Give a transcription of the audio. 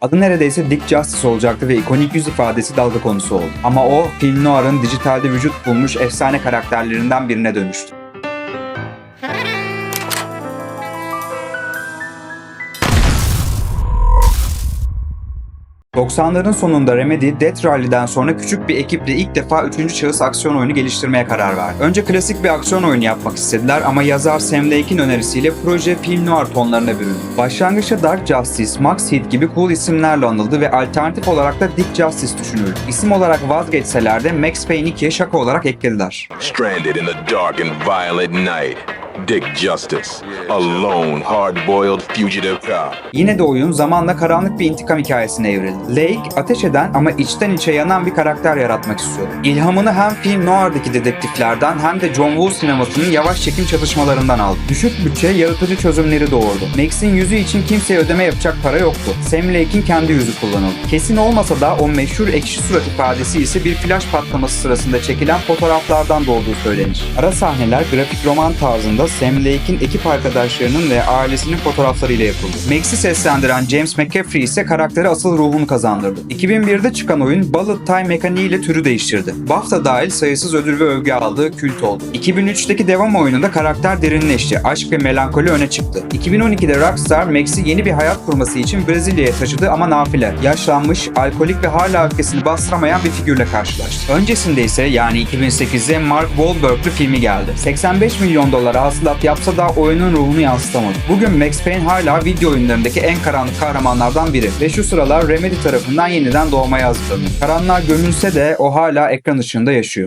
Adı neredeyse Dick Justice olacaktı ve ikonik yüz ifadesi dalga konusu oldu. Ama o, film noir'ın dijitalde vücut bulmuş efsane karakterlerinden birine dönüştü. ...90'ların sonunda Remedy, Death Rally'den sonra küçük bir ekiple ilk defa 3. şahıs aksiyon oyunu geliştirmeye karar verdi. Önce klasik bir aksiyon oyunu yapmak istediler ama yazar Sam Lake'in önerisiyle proje film noir tonlarına büründü. Başlangıçta Dark Justice, Max Heat gibi cool isimlerle anıldı ve alternatif olarak da Dick Justice düşünüldü. İsim olarak vazgeçseler de Max Payne 2'ye şaka olarak eklediler. Stranded in the dark and violent night. Dick Justice, a lone, hard-boiled fugitive cop. Yine de oyun zamanla karanlık bir intikam hikayesine evrildi. Lake, ateş eden ama içten içe yanan bir karakter yaratmak istiyordu. İlhamını hem film noir'daki dedektiflerden hem de John Woo sinemasının yavaş çekim çalışmalarından aldı. Düşük bütçe yaratıcı çözümleri doğurdu. Max'in yüzü için kimseye ödeme yapacak para yoktu. Sam Lake'in kendi yüzü kullanıldı. Kesin olmasa da o meşhur ekşi surat ifadesi ise bir flash patlaması sırasında çekilen fotoğraflardan doğduğu söylenir. Ara sahneler grafik roman tarzında Sam Lake'in ekip arkadaşlarının ve ailesinin fotoğraflarıyla yapıldı. Max'i seslendiren James McCaffrey ise karakteri asıl ruhunu kazandırdı. 2001'de çıkan oyun Bullet Time mekaniğiyle türü değiştirdi. BAFTA dahil sayısız ödül ve övgü aldığı kült oldu. 2003'teki devam oyununda karakter derinleşti, aşk ve melankoli öne çıktı. 2012'de Rockstar Max'i yeni bir hayat kurması için Brezilya'ya taşıdı ama nafile. Yaşlanmış, alkolik ve hala öfkesini bastıramayan bir figürle karşılaştı. Öncesinde ise yani 2008'de Mark Wahlberg'lü filmi geldi. 85 milyon dolara hasılat yapsa da oyunun ruhunu yansıtamadı. Bugün Max Payne hala video oyunlarındaki en karanlık kahramanlardan biri ve şu sıralar Remedy tarafından yeniden doğmaya hazırlanıyor. Karanlığa gömülse de o hala ekran ışığında yaşıyor.